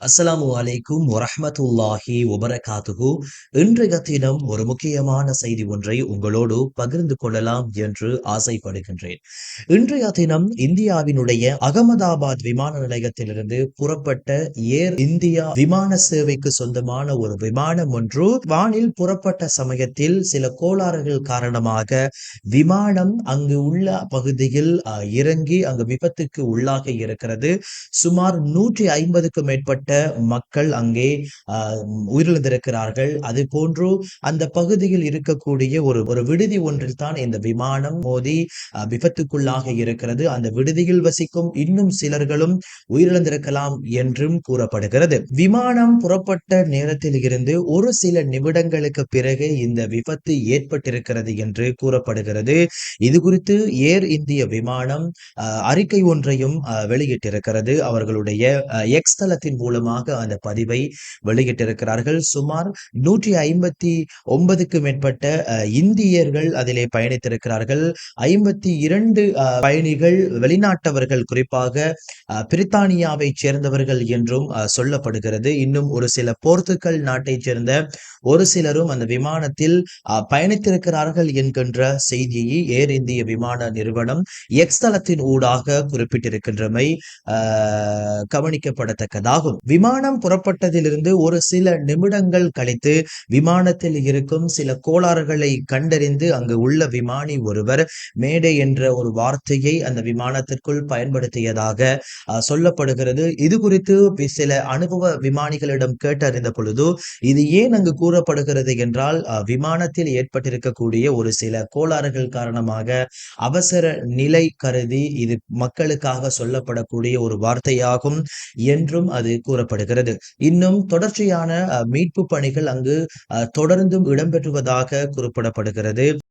அஸ்ஸலாமு வலைக்கும் வரஹ்மத்துல்லாஹி வபரகாத்துஹு. இன்றைய தினம் ஒரு முக்கியமான செய்தி ஒன்றை உங்களோடு பகிர்ந்து கொள்ளலாம் என்று ஆசைப்படுகின்றேன். இன்றைய தினம் இந்தியாவினுடைய அகமதாபாத் விமான நிலையத்திலிருந்து புறப்பட்ட ஏர் இந்தியா விமான சேவைக்கு சொந்தமான ஒரு விமானம் ஒன்று வானில் புறப்பட்ட சமயத்தில் சில கோளாறுகள் காரணமாக விமானம் அங்கு உள்ள பகுதியில் அஹ், இறங்கி அங்கு விபத்துக்கு உள்ளாக இருக்கிறது. சுமார் நூற்றி ஐம்பதுக்கும் மேற்பட்ட மக்கள் அங்கே உயிரிழந்திருக்கிறார்கள். அது போன்று அந்த பகுதியில் இருக்கக்கூடிய ஒரு ஒரு விடுதி ஒன்றில் தான் இந்த விமானம் மோதி விபத்துக்குள்ளாக இருக்கிறது. அந்த விடுதியில் வசிக்கும் இன்னும் சிலர்களும் உயிரிழந்திருக்கலாம் என்றும் கூறப்படுகிறது. விமானம் புறப்பட்ட நேரத்தில் இருந்து ஒரு சில நிமிடங்களுக்கு பிறகு இந்த விபத்து ஏற்பட்டிருக்கிறது என்று கூறப்படுகிறது. இது குறித்து ஏர் இந்திய விமானம் அறிக்கை ஒன்றையும் வெளியிட்டிருக்கிறது. அவர்களுடைய எக்ஸ் தளத்தின் மூலம் மூலமாக அந்த பதிவை வெளியிட்டிருக்கிறார்கள். சுமார் நூற்றி ஐம்பத்தி ஒன்பதுக்கு மேற்பட்ட இந்தியர்கள் அதிலே பயணித்திருக்கிறார்கள். ஐம்பத்தி இரண்டு பயணிகள் வெளிநாட்டவர்கள் குறிப்பாக பிரித்தானியாவை பிரித்தானியாவைச் சேர்ந்தவர்கள் என்றும் சொல்லப்படுகிறது. இன்னும் ஒரு சில போர்த்துக்கல் நாட்டைச் சேர்ந்த ஒரு சிலரும் அந்த விமானத்தில் ஆஹ், பயணித்திருக்கிறார்கள் என்கின்ற செய்தியை ஏர் இந்திய விமான நிறுவனம் எக்ஸ் தளத்தின் ஊடாக குறிப்பிட்டிருக்கின்றமை ஆஹ், கவனிக்கப்படத்தக்கதாகும். விமானம் புறப்பட்டதிலிருந்து ஒரு சில நிமிடங்கள் கழித்து விமானத்தில் இருக்கும் சில கோளாறுகளை கண்டறிந்து அங்கு உள்ள விமானி ஒருவர் மேடை என்ற ஒரு வார்த்தையை அந்த விமானத்திற்குள் பயன்படுத்தியதாக சொல்லப்படுகிறது. இது குறித்து சில அனுபவ விமானிகளிடம் கேட்டறிந்த பொழுது இது ஏன் அங்கு கூறப்படுகிறது என்றால் விமானத்தில் ஏற்பட்டிருக்கக்கூடிய ஒரு சில கோளாறுகள் காரணமாக அவசர நிலை கருதி இது மக்களுக்காக சொல்லப்படக்கூடிய ஒரு வார்த்தையாகும் என்றும் அது கூறப்படுகிறது. இன்னும் தொடர்ச்சியான மீட்பு பணிகள் அங்கு தொடர்ந்தும் இடம்பெற்றுவதாக குறிப்பிடப்படுகிறது.